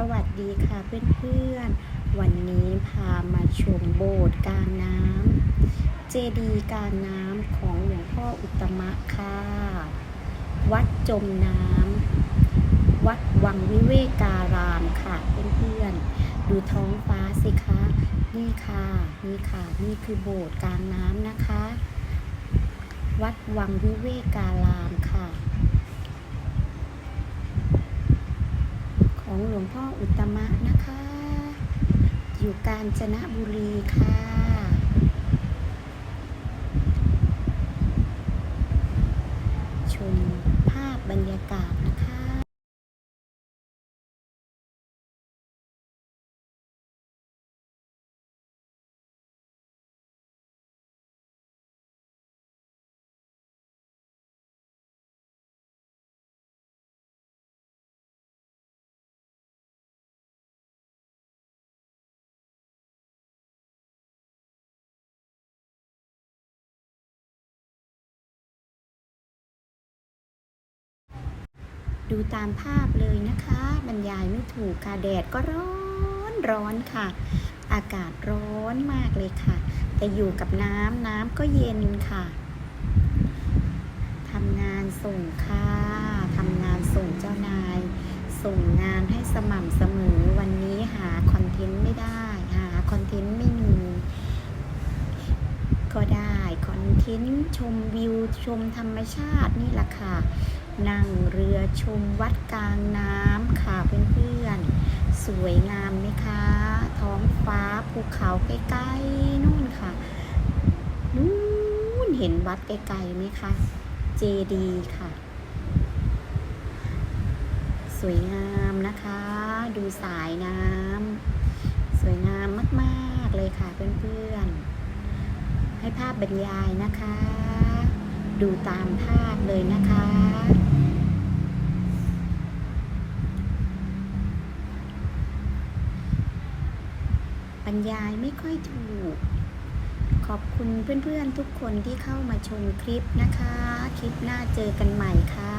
สวัสดีค่ะเพื่อนๆ วันนี้พามาชมโบสถ์กลางน้ำเจดีย์กลางน้ำของหลวงพ่ออุตมะค่ะ วัดจมน้ำวัดวังวิเวการามค่ะเพื่อนๆ ดูท้องฟ้าสิคะ นี่ค่ะ นี่ค่ะ นี่คือโบสถ์กลางน้ำนะคะ วัดวังวิเวการามค่ะ ขอ งพ่ออุตมะนะคะ อยู่กาญจนบุรีค่ะ ชมภาพบรรยากาศนะคะ ดูตามภาพเลยนะคะ บรรยายไม่ถูกค่ะแดดก็ร้อนร้อนค่ะ อากาศร้อนมากเลยค่ะ แต่อยู่กับน้ำน้ำก็เย็นค่ะทำงานส่งค่ะทำงานส่งเจ้านาย ส่งงานให้สม่ำเสมอวันนี้หาคอนเทนต์ไม่ได้ หาคอนเทนต์ไม่มีก็ได้คอนเทนต์ชมวิวชมธรรมชาตินี่แหละค่ะ นั่งเรือชมวัดกลางน้ำค่ะเพื่อนๆ สวยงามไหมคะ ท้องฟ้าภูเขาใกล้ๆนู่นค่ะ นู่นเห็นวัดไกลๆไหมคะ เจดีค่ะ สวยงามนะคะ ดูสายน้ำสวยงามมากๆเลยค่ะเพื่อนๆ ให้ภาพบรรยายนะคะ ดูตามภาพเลยนะคะ บรรยายไม่ค่อยถูก ขอบคุณเพื่อนๆทุกคนที่เข้ามาชมคลิปนะคะ คลิปหน้าเจอกันใหม่ค่ะ